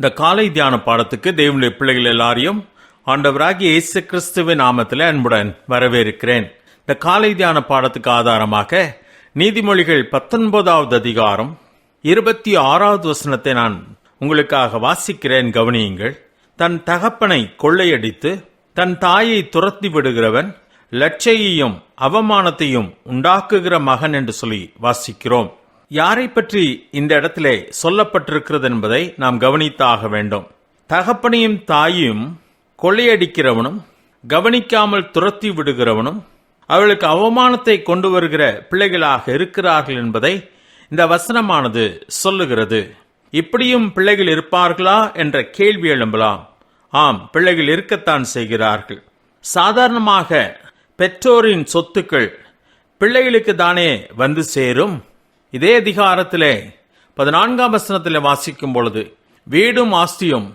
இந்த காலை தியான பாடத்துக்கு தேவனுடைய பிள்ளைகள் எல்லாரையும் ஆண்டவராகி இயேசு கிறிஸ்துவின் நாமத்தில் அன்புடன் வரவேற்கிறேன். இந்த காலை தியான பாடத்துக்கு ஆதாரமாக நீதிமொழிகள் பத்தொன்பதாவது அதிகாரம் இருபத்தி ஆறாவது வசனத்தை நான் உங்களுக்காக வாசிக்கிறேன். கவனியுங்கள். தன் தகப்பனை கொள்ளையடித்து தன் தாயை துரத்தி விடுகிறவன் லட்சையையும் அவமானத்தையும் உண்டாக்குகிற மகன் என்று சொல்லி வாசிக்கிறோம். யாரை பற்றி இந்த இடத்திலே சொல்லப்பட்டிருக்கிறது என்பதை நாம் கவனித்தாக வேண்டும். தகப்பனையும் தாயும் கொள்ளையடிக்கிறவனும் கவனிக்காமல் துரத்தி விடுகிறவனும் அவளுக்கு அவமானத்தை கொண்டு வருகிற பிள்ளைகளாக இருக்கிறார்கள் என்பதை இந்த வசனமானது சொல்லுகிறது. இப்படியும் பிள்ளைகள் இருப்பார்களா என்ற கேள்வி எழும்பலாம். ஆம் பிள்ளைகள் இருக்கத்தான் செய்கிறார்கள். சாதாரணமாக பெற்றோரின் சொத்துக்கள் பிள்ளைகளுக்கு தானே வந்து சேரும். இதே அதிகாரத்திலே பதினான்காம் வசனத்தில் வாசிக்கும் பொழுது வீடும் ஆஸ்தியும்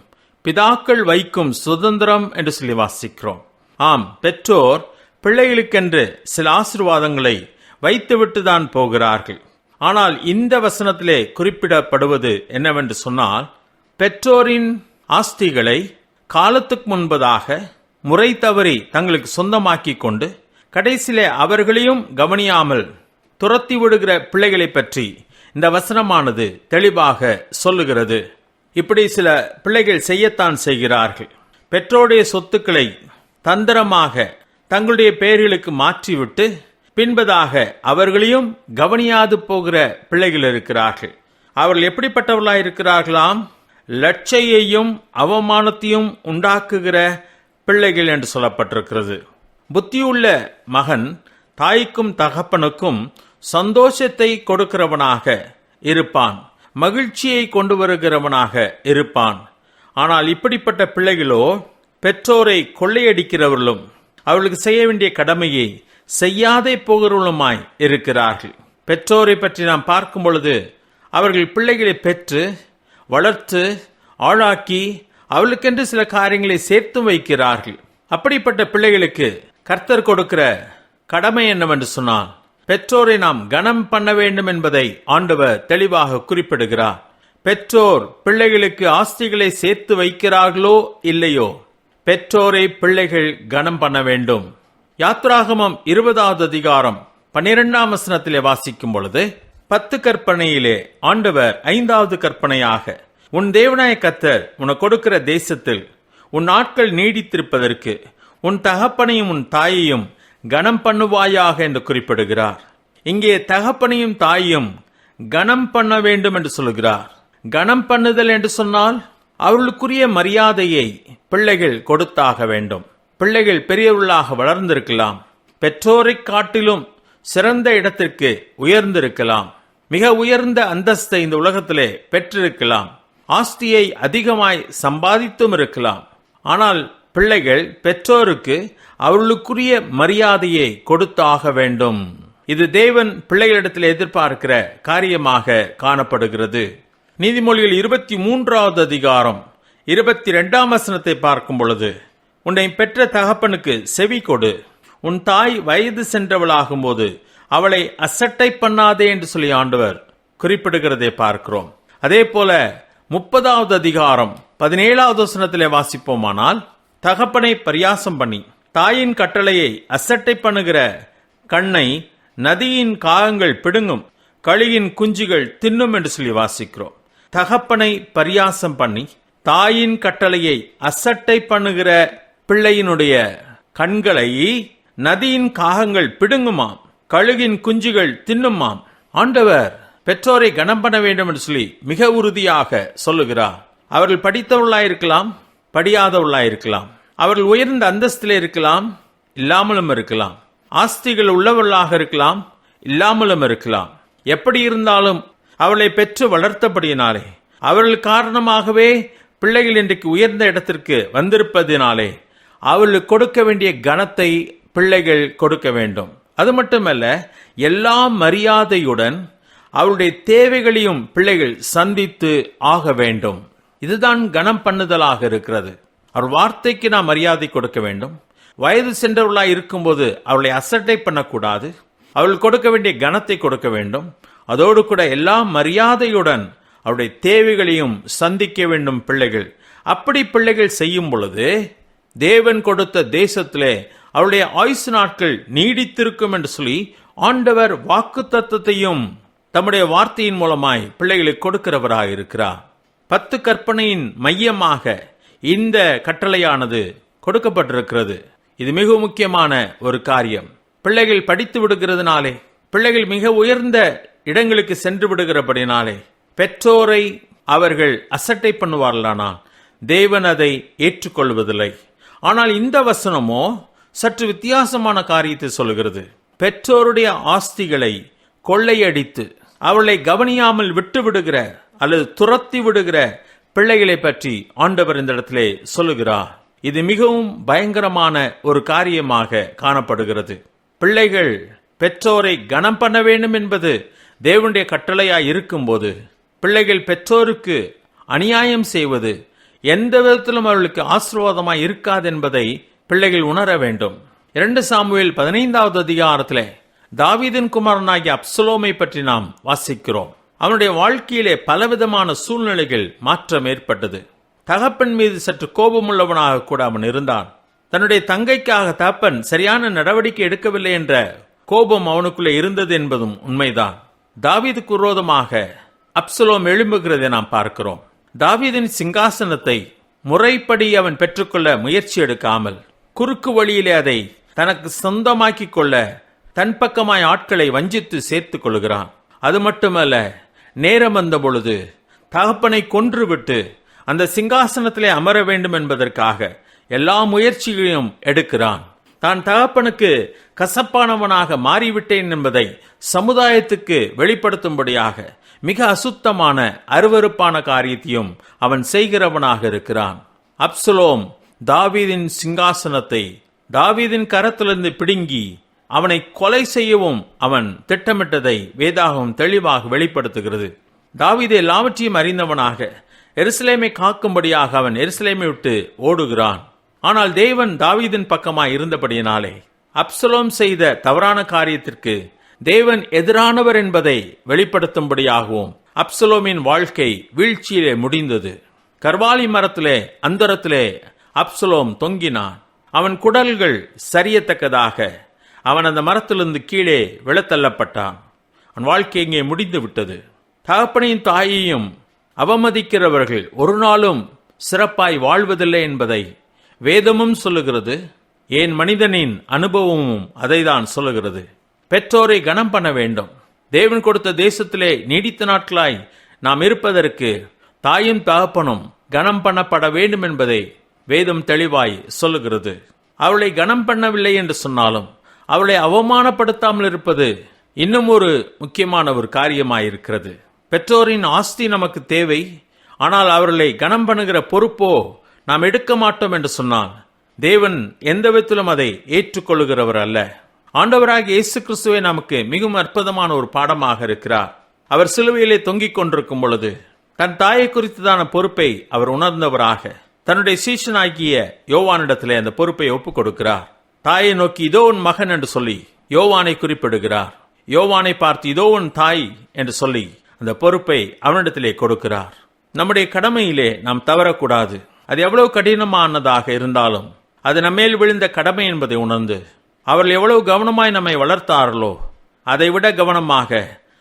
பிதாக்கள் வைக்கும் சுதந்திரம் என்று சொல்லி வாசிக்கிறோம். ஆம் பெற்றோர் பிள்ளைகளுக்கென்று சில ஆசீர்வாதங்களை வைத்துவிட்டு தான் போகிறார்கள். ஆனால் இந்த வசனத்திலே குறிப்பிடப்படுவது என்னவென்று சொன்னால் பெற்றோரின் ஆஸ்திகளை காலத்துக்கு முன்பதாக முறை தவறி தங்களுக்கு சொந்தமாக்கி கொண்டு கடைசியிலே அவர்களையும் கவனியாமல் துரத்தி விடுகிற பிள்ளைகளை பற்றி இந்த வசனமானது தெளிவாக சொல்லுகிறது. இப்படி சில பிள்ளைகள் செய்யத்தான் செய்கிறார்கள். பெற்றோருடைய சொத்துக்களை தந்திரமாக தங்களுடைய பெயர்களுக்கு மாற்றிவிட்டு பின்பதாக அவர்களையும் கவனியாது போகிற பிள்ளைகள் இருக்கிறார்கள். அவர்கள் எப்படிப்பட்டவர்களாக இருக்கிறார்களாம்? லட்சையையும் அவமானத்தையும் உண்டாக்குகிற பிள்ளைகள் என்று சொல்லப்பட்டிருக்கிறது. புத்தியுள்ள மகன் தாய்க்கும் தகப்பனுக்கும் சந்தோஷத்தை கொடுக்கிறவனாக இருப்பான். மகிழ்ச்சியை கொண்டு வருகிறவனாக இருப்பான். ஆனால் இப்படிப்பட்ட பிள்ளைகளோ பெற்றோரை கொள்ளையடிக்கிறவர்களும் அவர்களுக்கு செய்ய வேண்டிய கடமையை செய்யாதே போகிறவர்களுமாய் இருக்கிறார்கள். பெற்றோரை பற்றி நாம் பார்க்கும் பொழுது அவர்கள் பிள்ளைகளை பெற்று வளர்த்து ஆளாக்கி அவளுக்கென்று சில காரியங்களை சேர்த்து வைக்கிறார்கள். அப்படிப்பட்ட பிள்ளைகளுக்கு கர்த்தர் கொடுக்கிற கடமை என்னவென்று சொன்னால் பெற்றோரை நாம் கனம் பண்ண வேண்டும் என்பதை ஆண்டவர் தெளிவாக குறிப்பிடுகிறார். பெற்றோர் பிள்ளைகளுக்கு ஆஸ்திகளை சேர்த்து வைக்கிறார்களோ இல்லையோ? பெற்றோரை பிள்ளைகள் கனம் பண்ண வேண்டும். யாத்ராகமம் இருபதாவது அதிகாரம் பன்னிரெண்டாம் வசனத்திலே வாசிக்கும் பொழுது பத்து கற்பனையிலே ஆண்டவர் ஐந்தாவது கற்பனையாக உன் தேவனாய கத்தர் உனக்கு கொடுக்கிற தேசத்தில் உன் நாட்கள் நீடித்திருப்பதற்கு உன் தகப்பனையும் உன் தாயையும் கனம் பண்ணுவாயாக என்று குறிப்பிடுகிறார். இங்கே தகப்பனையும் தாயும் கனம் பண்ண வேண்டும் என்று சொல்கிறார். கனம் பண்ணுதல் என்று சொன்னால் அவர்களுக்குரிய மரியாதையை பிள்ளைகள் கொடுத்தாக வேண்டும். பிள்ளைகள் பெரியவர்களாக வளர்ந்திருக்கலாம். பெற்றோரை காட்டிலும் சிறந்த இடத்திற்கு உயர்ந்திருக்கலாம். மிக உயர்ந்த அந்தஸ்தை இந்த உலகத்திலே பெற்றிருக்கலாம். ஆஸ்தியை அதிகமாய் சம்பாதித்தும் இருக்கலாம். ஆனால் பிள்ளைகள் பெற்றோருக்கு அவர்களுக்குரிய மரியாதையை கொடுத்தாக வேண்டும். இது தேவன் பிள்ளைகளிடத்தில் எதிர்பார்க்கிற காரியமாக காணப்படுகிறது. நீதிமொழிகள் இருபத்தி மூன்றாவது அதிகாரம் இருபத்தி ரெண்டாம் வசனத்தை பார்க்கும் பொழுது உன்னை பெற்ற தகப்பனுக்கு செவி கொடு. உன் தாய் வயது சென்றவளாகும் போது அவளை அசட்டை பண்ணாதே என்று சொல்லி ஆண்டவர் குறிப்பிடுகிறதை பார்க்கிறோம். அதே போல முப்பதாவது அதிகாரம் பதினேழாவது வசனத்திலே வாசிப்போமானால் தகப்பனை பரியாசம் பண்ணி தாயின் கட்டளையை அசட்டை பண்ணுகிற கண்ணை நதியின் காகங்கள் பிடுங்கும் களியின் குஞ்சுகள் தின்னும் என்று சொல்லி வாசிக்கிறோம். தகப்பனை பரியாசம் பண்ணி தாயின் கட்டளையை அசட்டை பண்ணுகிற பிள்ளையினுடைய கண்களை நதியின் காகங்கள் பிடுங்குமாம் கழுகின் குஞ்சுகள் தின்னுமாம். ஆண்டவர் பெற்றோரை கனம் பண்ண வேண்டும் என்று சொல்லி மிக உறுதியாக சொல்லுகிறார். அவர்கள் படித்தவர்களாயிருக்கலாம் படியாதவர்களாயிருக்கலாம். அவர்கள் உயர்ந்த அந்தஸ்திலே இருக்கலாம் இல்லாமலும் இருக்கலாம். ஆஸ்திகள் உள்ளவர்களாக இருக்கலாம் இல்லாமலும் இருக்கலாம். எப்படி இருந்தாலும் அவளை பெற்று வளர்த்தபடியினாலே அவர்கள் காரணமாகவே பிள்ளைகள் இன்றைக்கு உயர்ந்த இடத்திற்கு வந்திருப்பதினாலே அவர்களுக்கு கொடுக்க வேண்டிய கனத்தை பிள்ளைகள் கொடுக்க வேண்டும். அது மட்டுமல்ல எல்லா மரியாதையுடன் அவருடைய தேவைகளையும் பிள்ளைகள் சந்தித்து ஆக வேண்டும். இதுதான் கனம் பண்ணுதலாக இருக்கிறது. அவர் வார்த்தைக்கு நாம் மரியாதை கொடுக்க வேண்டும். வயது சென்றவர்களாக இருக்கும்போது அவளை அசட்டை பண்ணக்கூடாது. அவள் கொடுக்க வேண்டிய கனத்தை கொடுக்க வேண்டும். அதோடு கூட எல்லா மரியாதையுடன் அவருடைய தேவைகளையும் சந்திக்க வேண்டும் பிள்ளைகள். அப்படி பிள்ளைகள் செய்யும் பொழுது தேவன் கொடுத்த தேசத்திலே அவருடைய ஆயுசு நாட்கள் நீடித்திருக்கும் என்று சொல்லி ஆண்டவர் வாக்கு தத்துவத்தையும் தம்முடைய வார்த்தையின் மூலமாய் பிள்ளைகளுக்கு கொடுக்கிறவராக இருக்கிறார் பத்து கற்பனையின் மையமாக இந்த கட்டளையானது கொடுக்கப்பட்டிருக்கிறது. இது மிக முக்கியமான ஒரு காரியம். பிள்ளைகள் படித்து விடுகிறதுனாலே பிள்ளைகள் மிக உயர்ந்த இடங்களுக்கு சென்று விடுகிறபடினாலே பெற்றோரை அவர்கள் அசட்டை பண்ணுவார்களானால் தேவன் அதை ஏற்றுக்கொள்வதில்லை. ஆனால் இந்த வசனமோ சற்று வித்தியாசமான காரியத்தை சொல்கிறது பெற்றோருடைய ஆஸ்திகளை கொள்ளையடித்து அவளை கவனியாமல் விட்டு விடுகிற அல்லது துரத்தி விடுகிற பிள்ளைகளை பற்றி ஆண்டவர் இந்த இடத்திலே சொல்லுகிறார். இது மிகவும் பயங்கரமான ஒரு காரியமாக காணப்படுகிறது. பிள்ளைகள் பெற்றோரை கனம் பண்ண வேண்டும் என்பது தேவனுடைய கட்டளையாய் இருக்கும்போது பிள்ளைகள் பெற்றோருக்கு அநியாயம் செய்வது எந்த விதத்திலும் அவர்களுக்கு ஆசீர்வாதமாய் இருக்காது என்பதை பிள்ளைகள் உணர வேண்டும். இரண்டு சாமுவேல் பதினைந்தாவது அதிகாரத்தில் தாவீதின் குமாரனாகிய அப்சலோமை பற்றி நாம் வாசிக்கிறோம். அவனுடைய வாழ்க்கையிலே பலவிதமான சூழ்நிலைகள் மாற்றம் ஏற்பட்டது. தகப்பன் மீது சற்று கோபமுள்ளவனாக கூட அவன் இருந்தான். தன்னுடைய தங்கைக்காக தகப்பன் சரியான நடவடிக்கை எடுக்கவில்லை என்ற கோபம் அவனுக்குள்ளே இருந்தது என்பதும் உண்மைதான். தாவீதுக்கு விரோதமாக அப்சலோம் எழும்புகிறதை நாம் பார்க்கிறோம். தாவீதின் சிங்காசனத்தை முறைப்படி அவன் பெற்றுக்கொள்ள முயற்சி எடுக்காமல் குறுக்கு வழியிலே அதை தனக்கு சொந்தமாக்கிக் கொள்ள தன் பக்கமாய் ஆட்களை வஞ்சித்து சேர்த்துக் கொள்கிறான். அது மட்டுமல்ல நேரம் வந்த பொழுது தகப்பனை கொன்றுவிட்டு அந்த சிங்காசனத்திலே அமர வேண்டும் என்பதற்காக எல்லா முயற்சிகளையும் எடுக்கிறான். தான் தகப்பனுக்கு கசப்பானவனாக மாறிவிட்டேன் என்பதை சமுதாயத்துக்கு வெளிப்படுத்தும்படியாக மிக அசுத்தமான அருவருப்பான காரியத்தையும் அவன் செய்கிறவனாக இருக்கிறான். அப்சலோம் தாவீதின் சிங்காசனத்தை தாவீதின் கரத்திலிருந்து பிடுங்கி அவனை கொலை செய்யவும் அவன் திட்டமிட்டதை வேதாகம் தெளிவாக வெளிப்படுத்துகிறது. தாவீது எல்லாவற்றையும் அறிந்தவனாக எருசலேமை காக்கும்படியாக அவன் எருசலேமை விட்டு ஓடுகிறான். ஆனால் தேவன் தாவீதின் பக்கமாய் இருந்தபடியினாலே அப்சலோம் செய்த தவறான காரியத்திற்கு தேவன் எதிரானவர் என்பதை வெளிப்படுத்தும்படியாகவும் அப்சலோமின் வாழ்க்கை வீழ்ச்சியிலே முடிந்தது. கர்வாலி மரத்திலே அந்தரத்திலே அப்சலோம் தொங்கினான். அவன் குடல்கள் சரியத்தக்கதாக அவன் அந்த மரத்திலிருந்து கீழே விழத்தள்ளப்பட்டான். அவன் வாழ்க்கை இங்கே முடிந்து விட்டது. தகப்பனையும் தாயையும் அவமதிக்கிறவர்கள் ஒரு நாளும் சிறப்பாய் வாழ்வதில்லை என்பதை வேதமும் சொல்லுகிறது. ஏன் மனிதனின் அனுபவமும் அதைதான் சொல்லுகிறது. பெற்றோரை கனம் பண்ண வேண்டும். தேவன் கொடுத்த தேசத்திலே நீடித்த நாட்களாய் நாம் இருப்பதற்கு தாயும் தகப்பனும் கனம் பண்ணப்பட வேண்டும் என்பதை வேதம் தெளிவாய் சொல்லுகிறது. அவளை கனம் பண்ணவில்லை என்று சொன்னாலும் அவளை அவமானப்படுத்தாமல் இருப்பது இன்னும் ஒரு முக்கியமான ஒரு காரியமாயிருக்கிறது. பெற்றோரின் ஆஸ்தி நமக்கு தேவை. ஆனால் அவர்களை கனம் பண்ணுகிற பொறுப்போ நாம் எடுக்க மாட்டோம் என்று சொன்னால் தேவன் எந்த விதத்திலும் அதை ஏற்றுக்கொள்கிறவர் அல்ல. ஆண்டவராக இயேசு கிறிஸ்துவை நமக்கு மிகவும் அற்புதமான ஒரு பாடமாக இருக்கிறார். அவர் சிலுவையிலே தொங்கிக் கொண்டிருக்கும் பொழுது தன் தாயை குறித்ததான பொறுப்பை அவர் உணர்ந்தவராக தன்னுடைய சீஷனாகிய யோவானிடத்திலே அந்த பொறுப்பை ஒப்புக் கொடுக்கிறார் தாயை நோக்கி இதோ உன் மகன் என்று சொல்லி யோவானை குறிப்பிடுகிறார். யோவானை பார்த்து இதோ உன் தாய் என்று சொல்லி அந்த பொறுப்பை அவனிடத்திலே கொடுக்கிறார். நம்முடைய கடமையிலே நாம் தவறக்கூடாது. அது எவ்வளவு கடினமானதாக இருந்தாலும் அது நம்மேல் விழுந்த கடமை என்பதை உணர்ந்து அவர்கள் எவ்வளவு கவனமாய் நம்மை வளர்த்தார்களோ அதை விட கவனமாக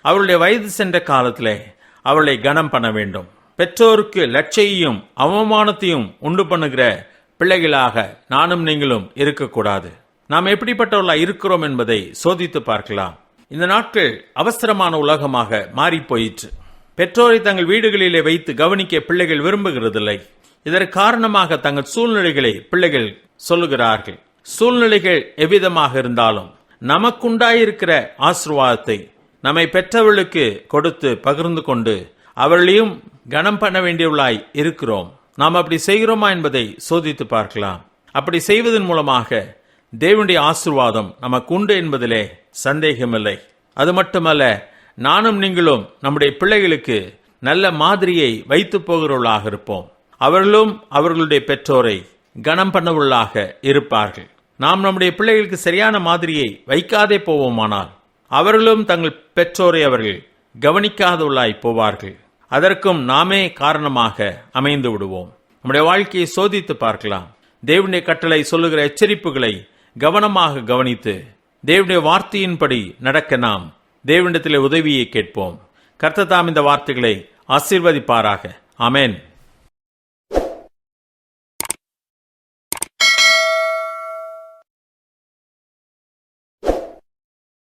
அவருடைய வயது சென்ற காலத்திலே அவளை கனம் பண்ண வேண்டும். பெற்றோருக்கு லட்சையும் அவமானத்தையும் உண்டு பண்ணுகிற பிள்ளைகளாக நானும் நீங்களும் இருக்கக்கூடாது. நாம் எப்படிப்பட்டவர்களாக இருக்கிறோம் என்பதை சோதித்து பார்க்கலாம். இந்த நாட்கள் அவசரமான உலகமாக மாறி போயிற்று. பெற்றோரை தங்கள் வீடுகளிலே வைத்து கவனிக்க பிள்ளைகள் விரும்புகிறதில்லை. இதற்கு காரணமாக தங்கள் சூழ்நிலைகளை பிள்ளைகள் சொல்லுகிறார்கள். சூழ்நிலைகள் எவ்விதமாக இருந்தாலும் நமக்குண்டாயிருக்கிற ஆசிர்வாதத்தை நம்மை பெற்றவர்களுக்கு கொடுத்து பகிர்ந்து கொண்டு அவர்களையும் கனம் பண்ண வேண்டியவளாய் இருக்கிறோம். நாம் அப்படி செய்கிறோமா என்பதை சோதித்து பார்க்கலாம். அப்படி செய்வதன் மூலமாக தேவனுடைய ஆசிர்வாதம் நமக்கு உண்டு என்பதிலே சந்தேகமில்லை. அது மட்டுமல்ல நானும் நீங்களும் நம்முடைய பிள்ளைகளுக்கு நல்ல மாதிரியை வைத்து போகிறவர்களாக இருப்போம். அவர்களும் அவர்களுடைய பெற்றோரை கனம் பண்ணவர்களாக இருப்பார்கள். நாம் நம்முடைய பிள்ளைகளுக்கு சரியான மாதிரியை வைக்காதே போவோமானால் அவர்களும் தங்கள் பெற்றோரை அவர்கள் கவனிக்காதவர்களாய் போவார்கள். அதற்கும் நாமே காரணமாக அமைந்து விடுவோம். நம்முடைய வாழ்க்கையை சோதித்து பார்க்கலாம். தேவனுடைய கட்டளை சொல்லுகிற எச்சரிப்புகளை கவனமாக கவனித்து தேவனுடைய வார்த்தையின்படி நடக்க நாம் தேவனிடத்திலே உதவியை கேட்போம். கர்த்ததாம் இந்த வார்த்தைகளை ஆசீர்வதிப்பாராக. அமேன்